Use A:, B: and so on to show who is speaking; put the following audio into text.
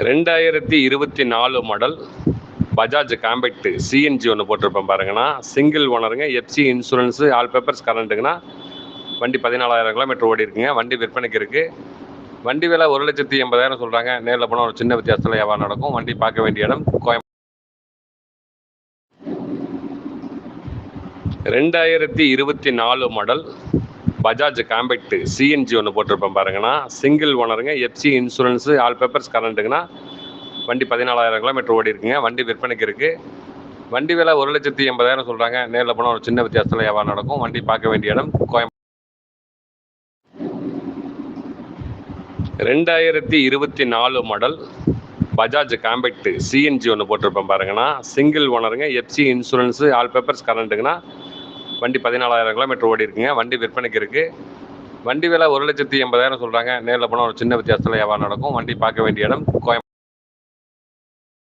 A: ரெண்டாயிரத்தி இருபத்தி நாலு மாடல் பஜாஜ் காம்பேக்ட் சிஎன்ஜி ஒன்று போட்டிருப்பேன் பாருங்கண்ணா. சிங்கிள் ஓனருங்க எஃப்சி இன்சூரன்ஸு ஆல் பேப்பர்ஸ் கரண்ட்டுங்கன்னா வண்டி பதினாலாயிரம் கிலோமீட்டர் ஓடி இருக்குங்க வண்டி விற்பனைக்கு இருக்குது வண்டி விலை ஒரு லட்சத்தி எண்பதாயிரம் சொல்கிறாங்க நேரில் போனால் ஒரு சின்ன வித்தியாசத்தில் வியாபாரம் நடக்கும். வண்டி பார்க்க வேண்டிய இடம் கோயம் ரெண்டாயிரத்தி இருபத்தி நாலு மாடல் பஜாஜ் காம்பேக்ட் சிஎன்ஜி ஒன்று போட்டிருப்பேன் பாருங்கண்ணா. சிங்கிள் ஓனருங்க எஃப்சி இன்சூரன்ஸு ஆல் பேப்பர்ஸ் கரண்ட்டுங்கண்ணா வண்டி பதினாலாயிரம் கிலோமீட்டர் ஓடி இருக்குங்க. வண்டி விற்பனைக்கு இருக்குது வண்டி விலை ஒரு லட்சத்தி எண்பதாயிரம் சொல்கிறாங்க நேரில் போனால் ஒரு சின்ன வித்தியாசத்தில் வியாபாரம் நடக்கும். வண்டி பார்க்க வேண்டிய இடம் கோயம் ரெண்டாயிரத்தி இருபத்தி நாலு மாடல் பஜாஜ் காம்பேக்ட் சிஎன்ஜி ஒன்று போட்டிருப்பேன் பாருங்கண்ணா. சிங்கிள் ஓனருங்க எஃப்சி இன்சூரன்ஸு ஆல் பேப்பர்ஸ் கரண்ட்டுங்கண்ணா வண்டி பதினாலாயிரம் கிலோமீட்டர் ஓடி இருக்குங்க வண்டி விற்பனைக்கு இருக்குது வண்டி விலை ஒரு லட்சத்தி எண்பதாயிரம் சொல்கிறாங்க நேரில் போனால் ஒரு சின்ன வித்தியாசத்தில் வியாபாரம் நடக்கும். வண்டி பார்க்க வேண்டிய இடம் கோயம்